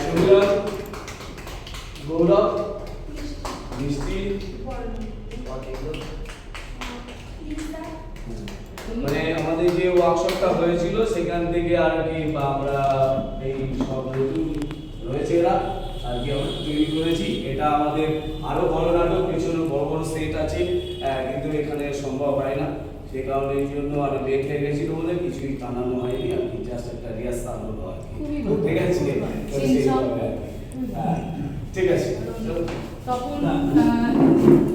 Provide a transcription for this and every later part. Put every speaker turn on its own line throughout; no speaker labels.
সমীরণ গৌরব মিষ্টি মানে আমাদের যে ওয়ার্কশপটা হয়েছিল সেখান থেকে আর কি আমরা এই সব নতুন রয়েছে এরা আর কি আমরা তৈরি করেছি এটা আমাদের আরও ভালো লাগল পিছনে বড় বড় সেট আছে কিন্তু এখানে সম্ভব হয় না সে কারণে এই জন্য আর লেট হয়ে গেছিল বলে কিছুই টানানো হয়নি আর কি জাস্ট একটা রিহার্সাল হলো আর কি। ঠিক আছে। হ্যাঁ, ঠিক আছে।
তখন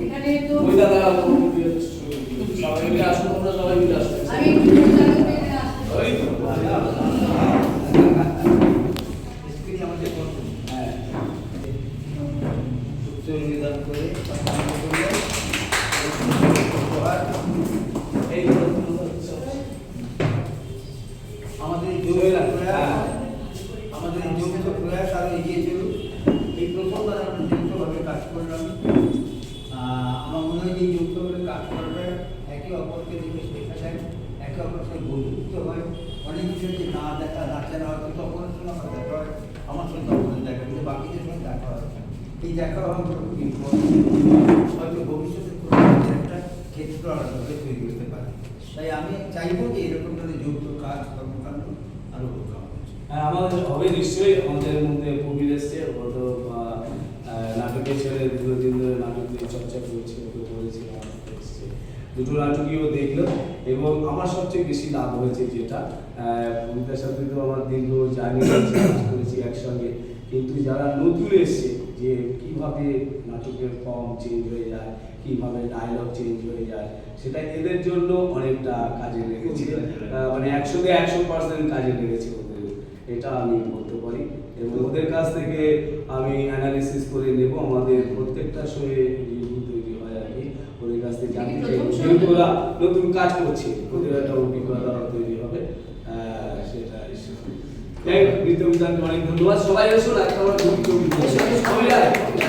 এখানে তো
ওই দাদা সবাই মিলে আসুন তোমরা সবাই মিলে আসুন।
আমি
ওই হ্যাঁ।
করে আমাদের
হ্যাঁ।
প্রয়াস আমাদের এই প্রয়াস আরও এগিয়ে চলুক। এই প্রথমবার আমরা যৌথভাবে কাজ করলাম। আহ, আমার মনে হয় যে যৌথভাবে কাজ করবে একে অপরকে দেখে শেখা যায় একে অপরকে বন্ধুত্ব হয়। অনেক কিছু যে না দেখা না হয়তো অপরের সঙ্গে আমার দেখা হয় আমার সঙ্গে দেখা কিন্তু বাকিদের সঙ্গে দেখা হয়। এই দেখা হওয়া খুব ইম্পর্টেন্ট হয়তো ভবিষ্যতে কোনো একটা ক্ষেত্র আলাদাভাবে তৈরি করতে পারে তাই আমি চাইব যে এরকম ধরনের যৌথ কাজ কর্মকাণ্ড আরও হোক
হ্যাঁ, আমাদের হবে নিশ্চয়ই আমাদের মধ্যে প্রবীর এসছে ও নাটকের ছেলে দীর্ঘদিন ধরে নাটক নিয়ে চর্চা করছে ওকে বলেছি দুটো নাটকই ও দেখল এবং আমার সবচেয়ে বেশি লাভ হয়েছে যেটা প্রবীরদার সাথে তো আমার দীর্ঘ জার্নি করেছি একসঙ্গে। কিন্তু যারা নতুন এসছে যে কীভাবে নাটকের ফর্ম চেঞ্জ হয়ে যায় কীভাবে ডায়লগ চেঞ্জ হয়ে যায় সেটা এদের জন্য অনেকটা কাজে লেগেছে। মানে একশোতে একশো পার্সেন্ট কাজে লেগেছে ওদের। এটা আমি বলতে পারি। এবং ওদের কাছ থেকে আমি অ্যানালিসিস করে নেব। আমাদের প্রত্যেকটা শোয়ে রিভিউ তৈরি হয় আর কি। ওদের কাছ থেকে
তো-
ওরা নতুন কাজ করছে ওদের একটা অভিজ্ঞতা তৈরি যাই হোক, নিত্য অনেক ধন্যবাদ সবাই এসো একটা আমার